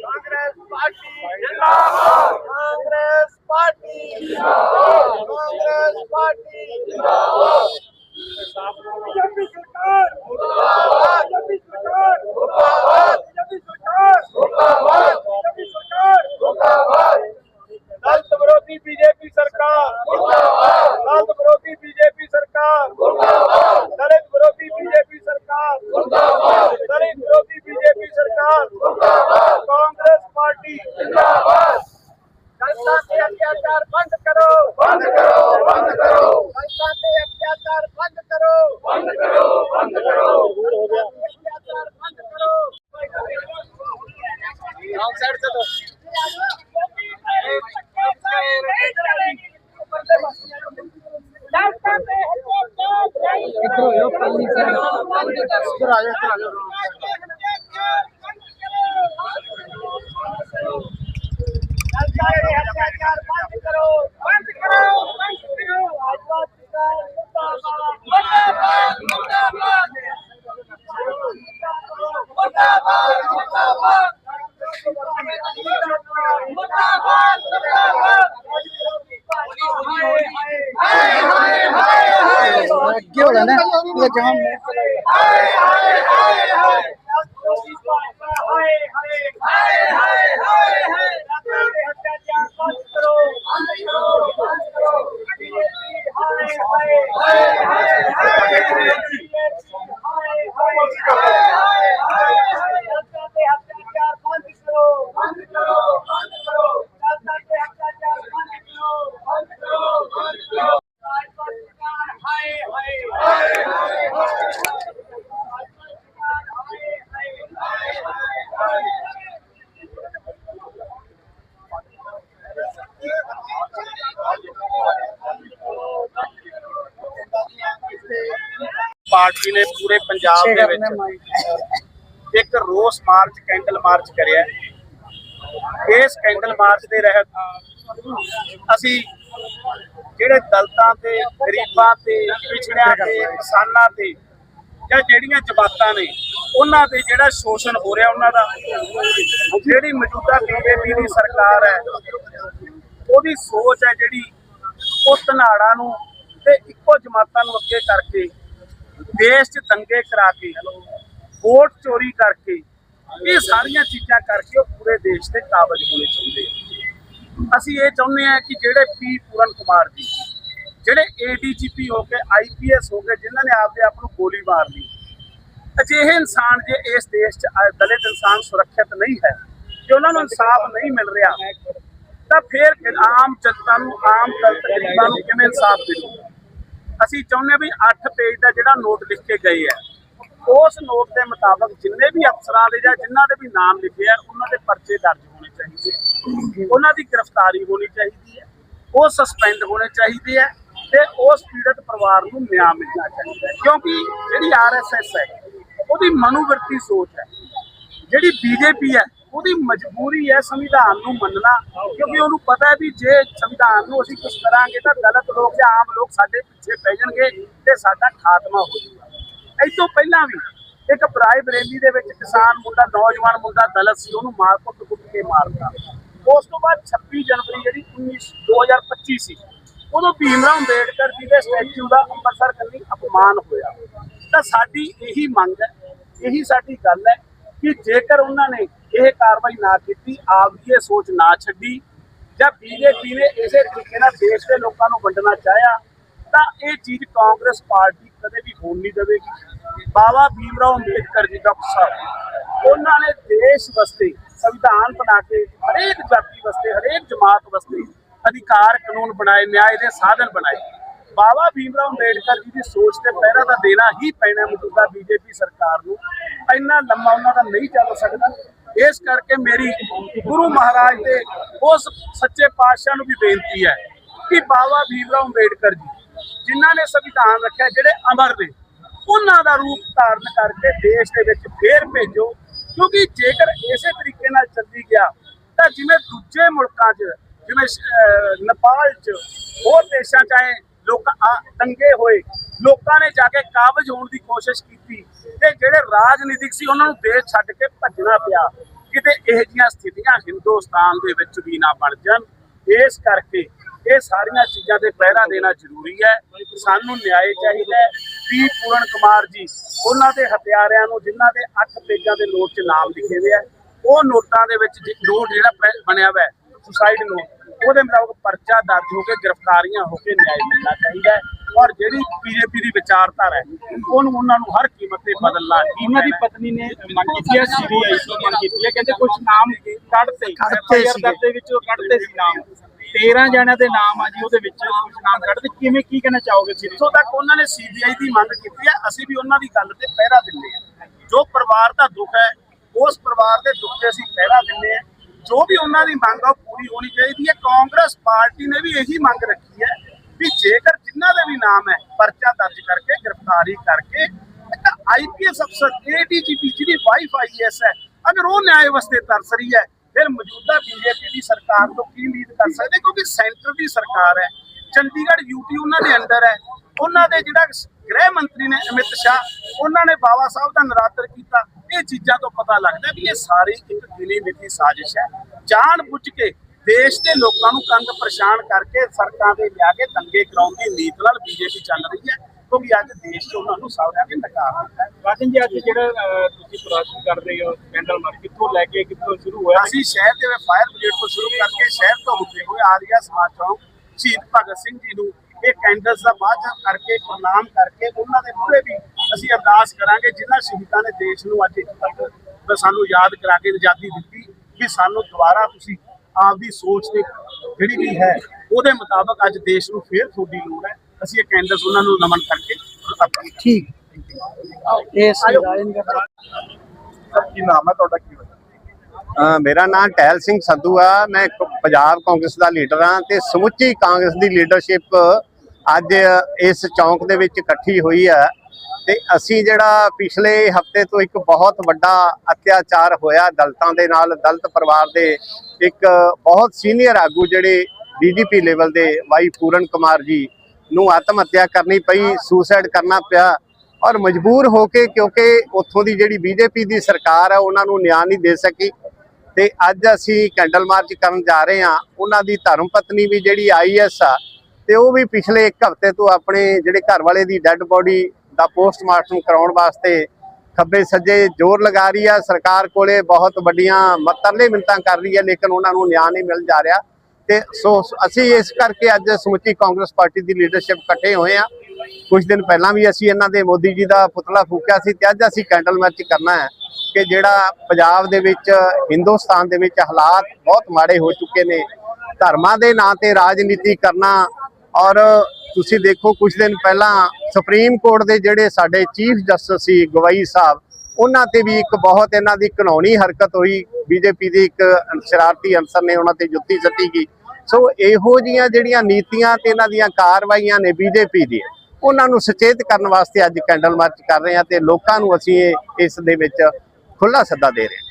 Congress party ਜਿੰਦਾਬਾਦ। Congress party ਜਿੰਦਾਬਾਦ। विरोधी बीजेपी सरकार। दलित विरोधी बीजेपी सरकार। दलित विरोधी बीजेपी सरकार। दलित विरोधी बीजेपी सरकार। कांग्रेस पार्टी। जनता अत्याचार बंद करो। बंद करो बंद करो। जनता अत्याचार बंद करो। बंद करो बंद करो। अत्याचार बंद करो। से तो ਇੱਧਰ ਹੋਇਆ ਪਾਲੀ ਸਾਹਿਬ ਇੱਧਰ ਆ ਜਾ ਇੱਧਰ ਆ ਜਾ के हो रहा है ना ये जहां Hey, hey, hey, hey, hey. Party ਨੇ ਪੂਰੇ ਪੰਜਾਬ ਦੇ ਵਿੱਚ ਇੱਕ ਰੋਸ ਮਾਰਚ ਕੈਂਡਲ ਮਾਰਚ ਕਰਿਆ। ਇਸ ਕੈਂਡਲ ਮਾਰਚ ਦੇ ਰਹਿਤ ਅਸੀਂ ਜਿਹੜੇ ਦਲਤਾਂ ਤੇ ਗਰੀਬਾਂ ਤੇ ਪਿਛੜਿਆਂ ਤੇ ਕਿਸਾਨਾਂ ਤੇ ਜਾਂ ਜਿਹੜੀਆਂ ਜਮਾਤਾਂ ਨੇ ਉਹਨਾਂ ਤੇ ਜਿਹੜਾ ਸ਼ੋਸ਼ਣ ਹੋ ਰਿਹਾ ਉਹਨਾਂ ਦਾ ਜਿਹੜੀ ਮੌਜੂਦਾ ਬੀਜੇਪੀ ਦੀ ਸਰਕਾਰ ਹੈ ਉਹਦੀ ਸੋਚ ਹੈ ਜਿਹੜੀ ਉਹ ਧਨਾੜਾ ਨੂੰ ਤੇ ਇੱਕੋ ਜਮਾਤਾਂ ਨੂੰ ਅੱਗੇ ਕਰਕੇ ਦੇਸ਼ 'ਚ ਦੰਗੇ ਕਰਾ ਕੇ, ਵੋਟ ਚੋਰੀ ਕਰਕੇ, ਇਹ ਸਾਰੀਆਂ ਚੀਜ਼ਾਂ ਕਰਕੇ ਉਹ ਪੂਰੇ ਦੇਸ਼ ਤੇ ਕਾਬਜ ਹੋਣੇ ਚਾਹੁੰਦੇ ਆ। ਅਸੀਂ ਇਹ ਚਾਹੁੰਦੇ ਆ ਕਿ ਜਿਹੜੇ ਪੀ ਪੂਰਨ ਕੁਮਾਰ ਜੀ, ਜਿਹੜੇ ਏਡੀਜੀਪੀ ਹੋ ਕੇ ਆਈਪੀਐਸ ਹੋ ਕੇ, ਜਿਨ੍ਹਾਂ ਨੇ ਆਪਦੇ ਆਪ ਨੂੰ ਗੋਲੀ ਮਾਰ ਲਈ, ਅਜਿਹੇ ਇਨਸਾਨ ਜੇ ਇਸ ਦੇਸ਼ 'ਚ ਦਲਿਤ ਇਨਸਾਨ ਸੁਰੱਖਿਅਤ ਨਹੀਂ ਹੈ, ਜੇ ਉਹਨਾਂ ਨੂੰ ਇਨਸਾਫ ਨਹੀਂ ਮਿਲ ਰਿਹਾ, ਤਾਂ ਫਿਰ ਆਮ ਜਨਤਾ ਨੂੰ, ਆਮ ਦਲਿਤ ਗਰੀਬਾਂ ਨੂੰ ਕਿਵੇਂ ਇਨਸਾਫ ਮਿਲੂ ਅਸੀਂ ਚਾਹੁੰਦੇ ਹਾਂ ਵੀ 8 ਪੇਜ ਦਾ ਜਿਹੜਾ ਨੋਟ ਲਿਖ ਕੇ ਗਏ ਹੈ, ਉਸ ਨੋਟ ਦੇ ਮੁਤਾਬਕ ਜਿੰਨੇ ਵੀ ਅਫਸਰਾਂ ਦੇ ਜਾਂ ਜਿਨ੍ਹਾਂ ਦੇ ਵੀ ਨਾਮ ਲਿਖੇ ਆ, ਉਹਨਾਂ ਦੇ ਪਰਚੇ ਦਰਜ ਹੋਣੇ ਚਾਹੀਦੇ ਹੈ। ਉਹਨਾਂ ਦੀ ਗ੍ਰਿਫਤਾਰੀ ਹੋਣੀ ਚਾਹੀਦੀ ਹੈ, ਉਹ ਸਸਪੈਂਡ ਹੋਣੇ ਚਾਹੀਦੇ ਹੈ ਤੇ ਉਸ ਪੀੜਤ ਪਰਿਵਾਰ ਨੂੰ ਨਿਆਂ ਮਿਲਣਾ ਚਾਹੀਦਾ ਕਿਉਂਕਿ ਜਿਹੜੀ ਆਰਐਸਐਸ ਹੈ, ਉਹਦੀ ਮਨੋਵਰਤੀ ਸੋਚ ਹੈ ਜਿਹੜੀ ਬੀਜੇਪੀ ਹੈ ਉਹਦੀ ਮਜਬੂਰੀ ਹੈ ਸੰਵਿਧਾਨ ਨੂੰ ਮੰਨਣਾ, ਕਿਉਂਕਿ ਉਹਨੂੰ ਪਤਾ ਹੈ ਵੀ ਜੇ ਸੰਵਿਧਾਨ ਨੂੰ ਅਸੀਂ ਕੁਝ ਕਰਾਂਗੇ ਤਾਂ ਗਲਤ ਲੋਕ ਜਾਂ ਆਮ ਲੋਕ ਸਾਡੇ ਪਿੱਛੇ ਪੈ ਜਾਣਗੇ ਤੇ ਸਾਡਾ ਖਾਤਮਾ ਹੋ ਜਾਊਗਾ। ਇਸ ਤੋਂ ਪਹਿਲਾਂ ਵੀ ਇੱਕ ਬਰਾਏ ਬਰੇਲੀ ਦੇ ਵਿੱਚ ਕਿਸਾਨ ਮੁੰਡਾ, ਨੌਜਵਾਨ ਮੁੰਡਾ ਦਲਤ ਸੀ, ਉਹਨੂੰ ਮਾਰ ਕੁੱਟ ਕੁੱਟ ਕੇ ਮਾਰਤਾ। ਉਸ ਤੋਂ ਬਾਅਦ 26 ਜਨਵਰੀ ਜਿਹੜੀ 19 2025 ਸੀ, ਉਦੋਂ ਭੀਮਰਾਓ ਅੰਬੇਡਕਰ ਜੀ ਦੇ ਸਟੈਚੂ ਦਾ ਅੰਮ੍ਰਿਤਸਰ ਕੰਨੀ ਅਪਮਾਨ ਹੋਇਆ। ਤਾਂ ਸਾਡੀ ਇਹੀ ਮੰਗ ਹੈ, ਇਹੀ ਸਾਡੀ ਗੱਲ ਹੈ ਕਿ ਜੇਕਰ ਉਹਨਾਂ ਨੇ ਇਹ ਕਾਰਵਾਈ ਨਾ ਕੀਤੀ ਆਪਦੀ ਇਹ ਸੋਚ ਨਾ ਛੱਡੀ, ਜਾਂ ਬੀਜੇਪੀ ਨੇ ਇਸੇ ਤਰੀਕੇ ਨਾਲ ਦੇਸ਼ ਦੇ ਲੋਕਾਂ ਨੂੰ ਵੰਡਣਾ ਚਾਹਿਆ, ਤਾਂ ਇਹ ਚੀਜ਼ ਕਾਂਗਰਸ ਪਾਰਟੀ ਕਦੇ ਵੀ ਹੋਣ ਨਹੀਂ ਦੇਵੇਗੀ। ਬਾਬਾ ਭੀਮਰਾਓ ਅੰਬੇਡਕਰ ਜੀ ਡਾਕਟਰ ਸਾਹਿਬ ਉਹਨਾਂ ਨੇ ਦੇਸ਼ ਵਾਸਤੇ ਸੰਵਿਧਾਨ ਬਣਾ ਕੇ, ਹਰੇਕ ਜਾਤੀ ਵਾਸਤੇ, ਹਰੇਕ ਜਮਾਤ ਵਾਸਤੇ ਅਧਿਕਾਰ ਕਾਨੂੰਨ ਬਣਾਏ, ਨਿਆਂ ਦੇ ਸਾਧਨ ਬਣਾਏ। ਬਾਬਾ ਭੀਮਰਾਓ ਅੰਬੇਡਕਰ ਜੀ ਦੀ ਸੋਚ ਤੇ ਪਹਿਰਾ ਤਾਂ ਦੇਣਾ ਹੀ ਪੈਣਾ ਮੌਜੂਦਾ ਬੀਜੇਪੀ ਸਰਕਾਰ ਨੂੰ। ਇੰਨਾ ਲੰਮਾ ਉਹਨਾਂ ਦਾ ਨਹੀਂ ਚੱਲ ਸਕਦਾ। ਇਸ ਕਰਕੇ ਮੇਰੀ ਗੁਰੂ ਮਹਾਰਾਜ ਦੇ ਉਸ ਸੱਚੇ ਪਾਤਸ਼ਾਹ ਨੂੰ ਵੀ ਬੇਨਤੀ ਹੈ ਕਿ ਬਾਬਾ ਭੀਮਰਾਓ ਅੰਬੇਡਕਰ ਜੀ, ਜਿਨ੍ਹਾਂ ਨੇ ਸੰਵਿਧਾਨ ਰੱਖਿਆ, ਜਿਹੜੇ ਅਮਰ ਨੇ, ਉਹਨਾਂ ਦਾ ਰੂਪ ਧਾਰਨ ਕਰਕੇ ਦੇਸ਼ ਦੇ ਵਿੱਚ ਫੇਰ ਭੇਜੋ। ਕਿਉਂਕਿ ਜੇਕਰ ਇਸੇ ਤਰੀਕੇ ਨਾਲ ਚੱਲੀ ਗਿਆ, ਤਾਂ ਜਿਵੇਂ ਦੂਜੇ ਮੁਲਕਾਂ 'ਚ, ਜਿਵੇਂ ਨੇਪਾਲ 'ਚ ਹੋਰ ਦੇਸ਼ਾਂ 'ਚ ਆਏ ਲੋਕ ਆ- ਹੋਏ। ਲੋਕਾਂ ਨੇ ਜਾ ਕੇ ਕਾਬਜ ਹੋਣ ਦੀ ਕੋਸ਼ਿਸ਼ ਕੀਤੀ। ਤੇ ਜਿਹੜੇ ਰਾਜਨੀਤਿਕ ਸੀ, ਉਹਨਾਂ ਨੂੰ ਦੇਸ਼ ਛੱਡ ਕੇ ਭੱਜਣਾ ਪਿਆ। ਕਿਤੇ ਇਹੋ ਜਿਹੀਆਂ ਸਥਿਤੀਆਂ ਹਿੰਦੁਸਤਾਨ ਦੇ ਵਿੱਚ ਵੀ ਨਾ ਬਣ ਜਾਣ। ਇਸ ਕਰਕੇ ਇਹ ਸਾਰੀਆਂ ਚੀਜ਼ਾਂ ਤੇ ਪਹਿਰਾ ਦੇਣਾ ਜ਼ਰੂਰੀ ਹੈ। ਸਾਨੂੰ ਨਿਆਂ ਚਾਹੀਦਾ ਪੀ ਪੂਰਨ ਕੁਮਾਰ ਜੀ, ਉਹਨਾਂ ਦੇ ਹਥਿਆਰਿਆਂ ਨੂੰ ਜਿਨ੍ਹਾਂ ਦੇ 8 ਪੇਜਾਂ ਦੇ ਨੋਟ 'ਚ ਨਾਮ ਲਿਖੇ ਹੋਏ ਆ, ਉਹ ਨੋਟਾਂ ਦੇ ਵਿੱਚ ਨੋਟ ਜਿਹੜਾ ਬਣਿਆ ਹੋਇਆ ਹੈ ਸੁਸਾਈਡ ਨੋਟ ਉਹਦੇ ਮੁਤਾਬਕ ਪਰਚਾ ਦਰਜ ਹੋ ਕੇ ਗ੍ਰਿਫਤਾਰੀਆਂ ਹੋ ਕੇ ਨਿਆਂ ਮਿਲਣਾ ਚਾਹੀਦਾ ਹੈ ਔਰ ਜਿਹੜੀ ਬੀਜੇਪੀ ਦੀ ਵਿਚਾਰਧਾਰਾ ਹੈ ਉਹਨੂੰ ਉਹਨਾਂ ਨੂੰ ਹਰ ਕੀਮਤ ਤੇ ਬਦਲਣਾ ਉਹਨਾਂ ਦੀ ਪਤਨੀ ਨੇ ਮੰਗ ਕੀਤੀ ਹੈ ਸੀਬੀਆਈ ਤੋਂ ਮੰਗ ਕੀਤੀ ਹੈ ਕਹਿੰਦੇ ਕੁਝ ਨਾਮ ਕੱਢਤੇ। ਦਰਜ ਦੇ ਵਿੱਚ ਕੱਢਤੇ ਸੀ ਨਾਮ। 13 ਜਣਿਆਂ ਦੇ ਨਾਮ ਆ ਜੀ ਉਹਦੇ ਵਿੱਚ ਕੁਝ ਨਾਮ ਕੱਢਤੇ। ਕਿਵੇਂ ਕੀ ਕਹਿਣਾ ਚਾਹੋਗੇ ਜੀ ਜਿੱਥੋਂ ਤੱਕ ਉਹਨਾਂ ਨੇ ਸੀਬੀਆਈ ਦੀ ਮੰਗ ਕੀਤੀ ਹੈ ਅਸੀਂ ਵੀ ਉਹਨਾਂ ਦੀ ਗੱਲ ਤੇ ਪਹਿਰਾ ਦਿੰਦੇ ਹਾਂ। ਜੋ ਪਰਿਵਾਰ ਦਾ ਦੁੱਖ ਹੈ ਉਸ ਪਰਿਵਾਰ ਦੇ ਦੁੱਖ ਤੇ ਅਸੀਂ ਪਹਿਰਾ ਦਿੰਦੇ ਹਾਂ। ਜੋ ਵੀ ਉਹਨਾਂ ਦੀ ਮੰਗ ਆ ਪੂਰੀ ਹੋਣੀ ਚਾਹੀਦੀ ਹੈ। ਕਾਂਗਰਸ ਪਾਰਟੀ ਨੇ ਵੀ ਇਹੀ ਮੰਗ ਰੱਖੀ ਹੈ ਵੀ ਜੇਕਰ ਜਿਨ੍ਹਾਂ ਦੇ ਵੀ ਨਾਮ ਹੈ, ਪਰਚਾ ਦਰਜ ਕਰਕੇ, ਗ੍ਰਿਫਤਾਰੀ ਕਰਕੇ ਆਈਪੀਐਸ ਅਫਸਰ ਏਡੀਜੀਪੀ ਜਿਹਦੀ ਵਾਈਫ ਆਈਐਸ ਹੈ, ਅਗਰ ਉਹ ਨਿਆਂ ਵਾਸਤੇ ਤਰਸ ਰਹੀ ਹੈ, ਫਿਰ ਮੌਜੂਦਾ ਬੀਜੇਪੀ ਦੀ ਸਰਕਾਰ ਤੋਂ ਕੀ ਉਮੀਦ ਕਰ ਸਕਦੇ? ਕਿਉਂਕਿ ਸੈਂਟਰ ਦੀ ਸਰਕਾਰ ਹੈ, ਚੰਡੀਗੜ੍ਹ ਯੂਟੀ ਉਹਨਾਂ ਦੇ ਅੰਡਰ ਹੈ। ਉਹਨਾਂ ਦੇ ਜਿਹੜਾ ਗ੍ਰਹਿ ਮੰਤਰੀ ਨੇ ਅਮਿਤ ਸ਼ਾਹ, ਉਹਨਾਂ ਨੇ ਬਾਬਾ ਸਾਹਿਬ ਦਾ ਨਰਾਦਰ ਕੀਤਾ। ਇਹ ਚੀਜ਼ਾਂ ਤੋਂ ਪਤਾ ਲੱਗਦਾ ਵੀ ਇਹ ਸਾਰੀ ਇੱਕ ਗਿਣੀ ਮਿੱਠੀ ਸਾਜ਼ਿਸ਼ ਹੈ। ਜਾਣ ਬੁੱਝ ਕੇ ਦੇਸ਼ ਦੇ ਲੋਕਾਂ ਨੂੰ ਤੰਗ ਪਰੇਸ਼ਾਨ ਕਰਕੇ ਸੜਕਾਂ ਤੇ ਲਿਆ ਕੇ ਦੰਗੇ ਕਰਾਉਣ ਦੀ ਨੀਤ ਨਾਲ ਬੀਜੇਪੀ ਚੱਲ ਰਹੀ ਹੈ ਕਿਉਂਕਿ ਅੱਜ ਦੇਸ਼ 'ਚ ਉਹਨਾਂ ਨੂੰ ਸਾਰਿਆਂ ਨੇ ਨਕਾਰ ਦਿੱਤਾ ਹੈ। ਰਾਜਨ ਜੀ ਅੱਜ ਜਿਹੜਾ ਤੁਸੀਂ ਪ੍ਰਦਰਸ਼ਨ ਕਰਦੇ ਹੋ ਕੈਂਡਲ ਮਾਰਚ ਕਿੱਥੋਂ ਲੈ ਕੇ ਕਿੱਥੋਂ ਸ਼ੁਰੂ ਹੋਇਆ? ਅਸੀਂ ਸ਼ਹਿਰ ਦੇ ਵਿੱਚ ਫਾਇਰ ਬ੍ਰਿਗੇਡ ਤੋਂ ਸ਼ੁਰੂ ਕਰਕੇ ਸ਼ਹਿਰ ਤੋਂ ਹੁੰਦੇ ਹੋਏ ਆਰੀਆ ਸਮਾਜ ਚੌਂਕ ਸ਼ਹੀਦ ਭਗਤ ਸਿੰਘ ਜੀ ਨੂੰ ਇਹ ਕੈਂਡਲਸ ਦਾ ਬਾਅਦ ਕਰਕੇ ਪ੍ਰਣਾਮ ਕਰਕੇ ਉਹਨਾਂ ਦੇ ਮੂਹਰੇ ਵੀ ਅਸੀਂ ਅਰਦਾਸ ਕਰਾਂਗੇ ਜਿਨ੍ਹਾਂ ਸ਼ਹੀਦਾਂ ਨੇ ਦੇਸ਼ ਨੂੰ ਅੱਜ ਤੱਕ ਸਾਨੂੰ ਯਾਦ ਕਰਾ ਕੇ ਆਜ਼ਾਦੀ ਦਿੱਤੀ ਕਿ ਸਾਨੂੰ ਦੁਬਾਰਾ ਤੁਸੀਂ ਆਪਦੀ ਸੋਚ ਤੇ ਜਿਹੜੀ ਵੀ ਹੈ ਉਹਦੇ ਮੁਤਾਬਕ ਅੱਜ ਦੇਸ਼ ਨੂੰ ਫੇਰ ਤੁਹਾਡੀ ਲੋੜ ਹੈ। ਅਸੀਂ ਇਹ ਕੈਂਡਲਸ ਉਹਨਾਂ ਨੂੰ ਨਮਨ ਕਰਕੇ ਆਪਾਂ ਠੀਕ। ਇਹ ਸੀ ਰਾਜਿੰਦਰ ਕੀ ਨਾਮ ਹੈ ਤੁਹਾਡਾ ਕੀ ਅ, ਮੇਰਾ ਨਾਮ ਟਹਿਲ ਸਿੰਘ ਸੰਧੂ ਆ। ਮੈਂ ਪੰਜਾਬ ਕਾਂਗਰਸ ਦਾ ਲੀਡਰ ਹਾਂ ਤੇ ਸਮੁੱਚੀ ਕਾਂਗਰਸ ਦੀ ਲੀਡਰਸ਼ਿਪ ਅੱਜ ਇਸ ਚੌਂਕ ਦੇ ਵਿੱਚ ਇਕੱਠੀ ਹੋਈ ਹੈ। ਤੇ ਅਸੀਂ ਜਿਹੜਾ ਪਿਛਲੇ ਹਫ਼ਤੇ ਤੋਂ ਇੱਕ ਬਹੁਤ ਵੱਡਾ ਅਤਿਆਚਾਰ ਹੋਇਆ ਦਲਤਾਂ ਦੇ ਨਾਲ, ਦਲਤ ਪਰਿਵਾਰ ਦੇ ਇੱਕ ਬਹੁਤ ਸੀਨੀਅਰ ਆਗੂ ਜਿਹੜੇ ਡੀਜੀਪੀ ਲੈਵਲ ਦੇ ਵਾਈ ਪੂਰਨ ਕੁਮਾਰ ਜੀ ਨੂੰ ਆਤਮ ਹੱਤਿਆ ਕਰਨੀ ਪਈ ਸੁਸਾਈਡ ਕਰਨਾ ਪਿਆ ਔਰ ਮਜਬੂਰ ਹੋ ਕੇ ਕਿਉਂਕਿ ਉੱਥੋਂ ਦੀ ਜਿਹੜੀ ਬੀਜੇਪੀ ਦੀ ਸਰਕਾਰ ਹੈ, ਉਹਨਾਂ ਨੂੰ ਨਿਆਂ ਨਹੀਂ ਦੇ ਸਕੀ ਤੇ ਅੱਜ ਅਸੀਂ ਕੈਂਡਲ ਮਾਰਚ ਕਰਨ ਜਾ ਰਹੇ ਹਾਂ, ਉਹਨਾਂ ਦੀ ਧਰਮ ਪਤਨੀ ਵੀ ਜਿਹੜੀ ਆਈਐਸ ਆ ਤੇ ਉਹ ਵੀ ਪਿਛਲੇ ਇੱਕ ਹਫ਼ਤੇ ਤੋਂ ਆਪਣੇ ਜਿਹੜੇ ਘਰ ਵਾਲੇ ਦੀ ਡੈੱਡ ਬੋਡੀ ਦਾ ਪੋਸਟਮਾਰਟਮ ਕਰਾਉਣ ਵਾਸਤੇ ਖੱਬੇ ਸੱਜੇ ਜ਼ੋਰ ਲਗਾ ਰਹੀ ਆ। ਸਰਕਾਰ ਕੋਲੇ ਬਹੁਤ ਵੱਡੀਆਂ ਮਤਰਲੇ ਮਿੰਤਾਂ ਕਰ ਰਹੀ ਹੈ ਲੇਕਿਨ ਉਹਨਾਂ ਨੂੰ ਨਿਆਂ ਨਹੀਂ ਮਿਲ ਜਾ ਰਿਹਾ। ਤੇ ਸੋ ਅਸੀਂ ਇਸ ਕਰਕੇ ਅੱਜ ਸਮੁੱਚੀ ਕਾਂਗਰਸ ਪਾਰਟੀ ਦੀ ਲੀਡਰਸ਼ਿਪ ਇਕੱਠੇ ਹੋਏ ਆ। ਕੁਝ ਦਿਨ ਪਹਿਲਾਂ ਵੀ ਅਸੀਂ ਇਹਨਾਂ ਦੇ ਮੋਦੀ ਜੀ ਦਾ ਪੁਤਲਾ ਫੂਕਿਆ ਸੀ ਤੇ ਅੱਜ ਅਸੀਂ ਕੈਂਡਲ ਮਾਰਚ ਕਰਨਾ ਹੈ ਕਿ ਜਿਹੜਾ ਪੰਜਾਬ ਦੇ ਵਿੱਚ, ਹਿੰਦੁਸਤਾਨ ਦੇ ਵਿੱਚ ਹਾਲਾਤ ਬਹੁਤ ਮਾੜੇ ਹੋ ਚੁੱਕੇ ਨੇ। ਧਰਮਾਂ ਦੇ ਨਾਂ ਤੇ ਰਾਜਨੀਤੀ ਕਰਨਾ ਔਰ ਤੁਸੀਂ ਦੇਖੋ ਕੁਝ ਦਿਨ ਪਹਿਲਾਂ ਸੁਪਰੀਮ ਕੋਰਟ ਦੇ ਜਿਹੜੇ ਸਾਡੇ ਚੀਫ ਜਸਟਿਸ ਸੀ ਗਵਾਈ ਸਾਹਿਬ, ਉਹਨਾਂ ਤੇ ਵੀ ਇੱਕ ਬਹੁਤ ਇਹਨਾਂ ਦੀ ਕਾਨੂੰਨੀ ਹਰਕਤ ਹੋਈ। ਬੀਜੇਪੀ ਦੀ ਇੱਕ ਸ਼ਰਾਰਤੀ ਅਨਸਰ ਨੇ ਉਹਨਾਂ ਤੇ ਜੁੱਤੀ ਸੱਟੀ ਗਈ। ਸੋ ਇਹੋ ਜੀਆਂ ਜਿਹੜੀਆਂ ਨੀਤੀਆਂ ਤੇ ਇਹਨਾਂ ਦੀਆਂ ਕਾਰਵਾਈਆਂ ਨੇ ਬੀਜੇਪੀ ਦੀ ਉਹਨਾਂ ਨੂੰ ਸੁਚੇਤ ਕਰਨ ਵਾਸਤੇ ਅੱਜ ਕੈਂਡਲ ਮਾਰਚ ਕਰ ਰਹੇ ਹਾਂ ਤੇ ਲੋਕਾਂ ਨੂੰ ਅਸੀਂ ਇਹ- ਇਸ ਦੇ ਵਿੱਚ ਖੁੱਲਾ ਸੱਦਾ ਦੇ ਰਹੇ ਹਾਂ।